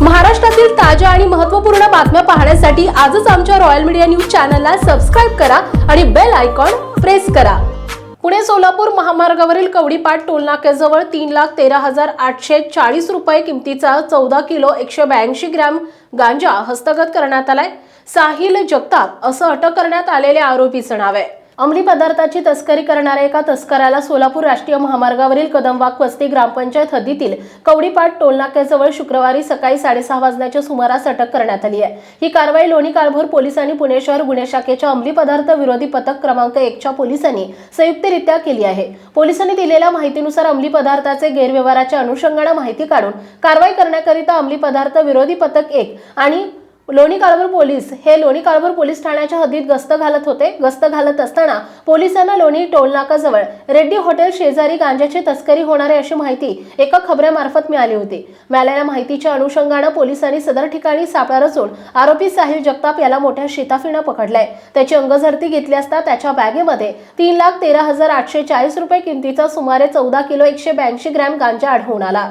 महाराष्ट्रातील ताज्या आणि महत्त्वपूर्ण बातम्या पाहण्यासाठी आजच आमच्या रॉयल मीडिया न्यूज चॅनलला सबस्क्राईब करा आणि बेल आयकॉन प्रेस करा. पुणे सोलापूर महामार्गावरील कवडीपाट टोलनाक्याजवळ तीन लाख तेरा हजार आठशे चाळीस रुपये किमतीचा चौदा किलो एकशे ब्याऐंशी ग्रॅम गांजा हस्तगत करण्यात आलाय. साहिल जगताप असं अटक करण्यात आलेल्या आरोपीचं नाव आहे. अंमली पदार्थाची तस्करी करणाऱ्या एका तस्कराला सोलापूर राष्ट्रीय महामार्गावरील कदमवाक वस्ती ग्रामपंचायत हद्दीतील कवडीपाट टोलनाक्याजवळ शुक्रवारी सकाळी साडेसहा वाजण्याच्या सुमारास अटक करण्यात आली आहे. ही कारवाई लोणी काळभोर पोलिसांनी पुणे शहर गुन्हे शाखेच्या अंमली पदार्थ विरोधी पथक क्रमांक एकच्या पोलिसांनी संयुक्तरित्या केली आहे. पोलिसांनी दिलेल्या माहितीनुसार अंमली पदार्थाचे गैरव्यवहाराच्या अनुषंगाने माहिती काढून कारवाई करण्याकरिता अंमली पदार्थ विरोधी पथक एक आणि लोणी काळभोर पोलीस हे लोणी काळभोर पोलीस ठाण्याच्या हद्दीत गस्त घालत होते. गस्त घालत असताना पोलिसांना लोणी टोलनाकाजवळ रेड्डी हॉटेल शेजारी गांजाची तस्करी होणार आहे अशी माहिती एका खबऱ्यामार्फत मिळाली होती. मिळालेल्या माहितीच्या अनुषंगानं पोलिसांनी सदर ठिकाणी सापळा रचून आरोपी साहिल जगताप याला मोठ्या शिताफीनं पकडलाय. त्याची अंगझडती घेतली असता त्याच्या बॅगेमध्ये तीन लाख तेरा हजार आठशे चाळीस रुपये किमतीचा सुमारे चौदा किलो एकशे ब्याऐंशी ग्रॅम गांजा आढळून आला.